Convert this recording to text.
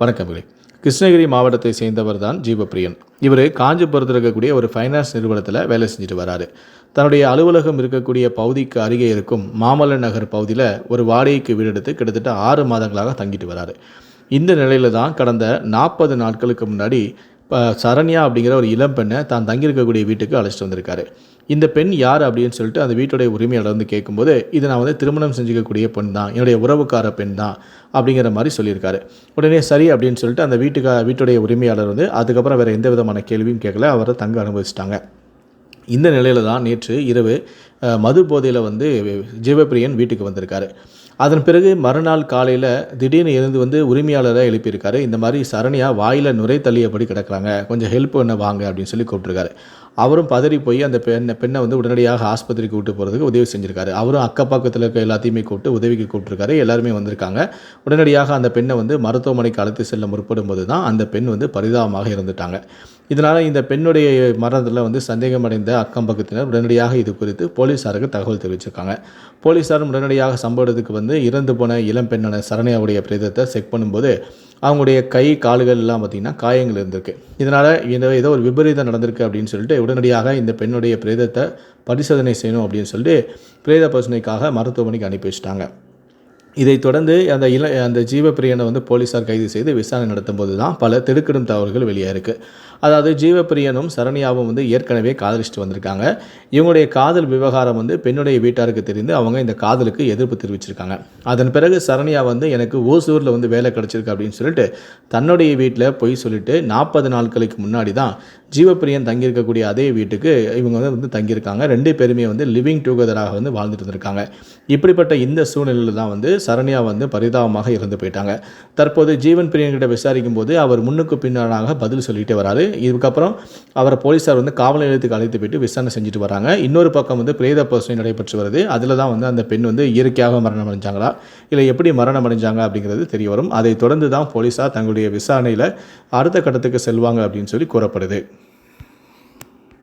வணக்கங்களே கிருஷ்ணகிரி மாவட்டத்தை சேர்ந்தவர் தான் ஜீவப்பிரியன். இவர் காஞ்சிபுரத்தில் இருக்கக்கூடிய ஒரு ஃபைனான்ஸ் நிறுவனத்தில் வேலை செஞ்சுட்டு வராரு. தன்னுடைய அலுவலகம் இருக்கக்கூடிய பகுதிக்கு அருகே இருக்கும் மாமல்ல நகர் பகுதியில் ஒரு வாடகைக்கு வீடு எடுத்து கிட்டத்தட்ட ஆறு மாதங்களாக தங்கிட்டு வராரு. இந்த நிலையில் தான் கடந்த நாற்பது நாட்களுக்கு முன்னாடி சரண்யா அப்படிங்கிற ஒரு இளம் பெண்ணை தான் தங்கியிருக்கக்கூடிய வீட்டுக்கு அழைச்சிட்டு வந்திருக்காரு. இந்த பெண் யார் அப்படின்னு சொல்லிட்டு அந்த வீட்டுடைய உரிமையாளர் வந்து கேட்கும்போது இது நான் வந்து திருமணம் செஞ்சுக்கக்கூடிய பெண் தான் என்னுடைய உறவுக்கார பெண் தான் அப்படிங்கிற மாதிரி சொல்லியிருக்காரு. உடனே சரி அப்படின்னு சொல்லிட்டு அந்த வீட்டுக்கா வீட்டுடைய உரிமையாளர் வந்து அதுக்கப்புறம் வேறு எந்த விதமான கேள்வியும் கேட்கல அவரை தங்க அனுபவிச்சிட்டாங்க இந்த நிலையில தான் நேற்று இரவு மது போதையில் வந்து ஜீவப்பிரியன் வீட்டுக்கு வந்திருக்காரு. அதன் பிறகு மறுநாள் காலையில் திடீர்னு எழுந்து வந்து உரிமையாளரை எழுப்பியிருக்காரு. இந்த மாதிரி சரணியாக வாயில் நுரை தள்ளியபடி கிடக்குறாங்க. கொஞ்சம் ஹெல்ப் பண்ண வாங்க அப்படின்னு சொல்லி கூப்பிட்டுருக்காரு. அவரும் பதறி போய் அந்த பெண்ணை பெண்ணை வந்து உடனடியாக ஆஸ்பத்திரிக்கு கூட்டு போகிறதுக்கு உதவி செஞ்சிருக்காரு. அவரும் அக்கப்பக்கத்தில் இருக்க எல்லாத்தையுமே கூப்பிட்டு உதவிக்கு கூப்பிட்டுருக்காரு. எல்லாருமே வந்திருக்காங்க. உடனடியாக அந்த பெண்ணை வந்து மருத்துவமனைக்கு அழைத்து செல்ல முற்படும் போது தான் அந்த பெண் வந்து பரிதாபமாக இருந்துட்டாங்க இதனால் இந்த பெண்ணுடைய மரணத்தில் வந்து சந்தேகமடைந்த அக்கம் பக்கத்தினர் உடனடியாக இது குறித்து போலீஸாருக்கு தகவல் தெரிவிச்சிருக்காங்க. போலீஸாரும் உடனடியாக சம்பவத்துக்கு வந்து இறந்து போன இளம் பெண்ணான சரண்யாவுடைய பிரேதத்தை செக் பண்ணும்போது அவங்களுடைய கை கால்கள் எல்லாம் பார்த்திங்கன்னா காயங்கள் இருந்திருக்கு. இதனால் இந்த ஏதோ ஒரு விபரீதம் நடந்திருக்கு அப்படின்னு சொல்லிட்டு உடனடியாக இந்த பெண்ணுடைய பிரேதத்தை பரிசோதனை செய்யணும் அப்படின்னு சொல்லிட்டு பிரேத பரிசோதனைக்காக மருத்துவமனைக்கு அனுப்பி வச்சிட்டாங்க. இதைத் தொடர்ந்து அந்த இள அந்த ஜீவப்பிரியனை வந்து போலீஸார் கைது செய்து விசாரணை நடத்தும்போது தான் பல திடுக்கிடும் தகவல்கள் வெளியே இருக்குது அதாவது ஜீவப்பிரியனும் சரண்யாவும் வந்து ஏற்கனவே காதலிச்சுட்டு வந்திருக்காங்க. இவங்களுடைய காதல் விவகாரம் வந்து பெண்ணுடைய வீட்டாருக்கு தெரிந்து அவங்க இந்த காதலுக்கு எதிர்ப்பு தெரிவிச்சிருக்காங்க. அதன் பிறகு சரண்யா வந்து எனக்கு ஓசூரில் வந்து வேலை கிடச்சிருக்கு அப்படின்னு சொல்லிட்டு தன்னுடைய வீட்டில் போய் சொல்லிட்டு நாற்பது நாட்களுக்கு முன்னாடி தான் ஜீவப்பிரியன் தங்கியிருக்கக்கூடிய அதே வீட்டுக்கு இவங்க வந்து வந்து தங்கியிருக்காங்க. ரெண்டு பேருமே வந்து லிவிங் டுகெதராக வந்து வாழ்ந்துட்டு இருந்திருக்காங்க இப்படிப்பட்ட இந்த சூழ்நிலையில் தான் வந்து சரண்யா வந்து பரிதாபமாக இருந்து போயிட்டாங்க. தற்போது ஜீவன் பிரியன்கிட்ட விசாரிக்கும் போது அவர் முன்னுக்கு பின்னாக பதில் சொல்லிட்டு வராரு. இதுக்கப்புறம் அவரை போலீஸார் வந்து காவல் நிலையத்துக்கு அழைத்து போயிட்டு விசாரணை செஞ்சுட்டு வராங்க. இன்னொரு பக்கம் வந்து பிரேத பரிசோதனை நடைபெற்று வருது. அதில் தான் வந்து அந்த பெண் வந்து இயற்கையாக மரணம் அடைஞ்சாங்களா இல்லை எப்படி மரணம் அடைஞ்சாங்க அப்படிங்கிறது தெரிய வரும். அதை தொடர்ந்து தான் போலீஸார் தங்களுடைய விசாரணையில் அடுத்த கட்டத்துக்கு செல்வாங்க அப்படின்னு சொல்லி கூறப்படுது.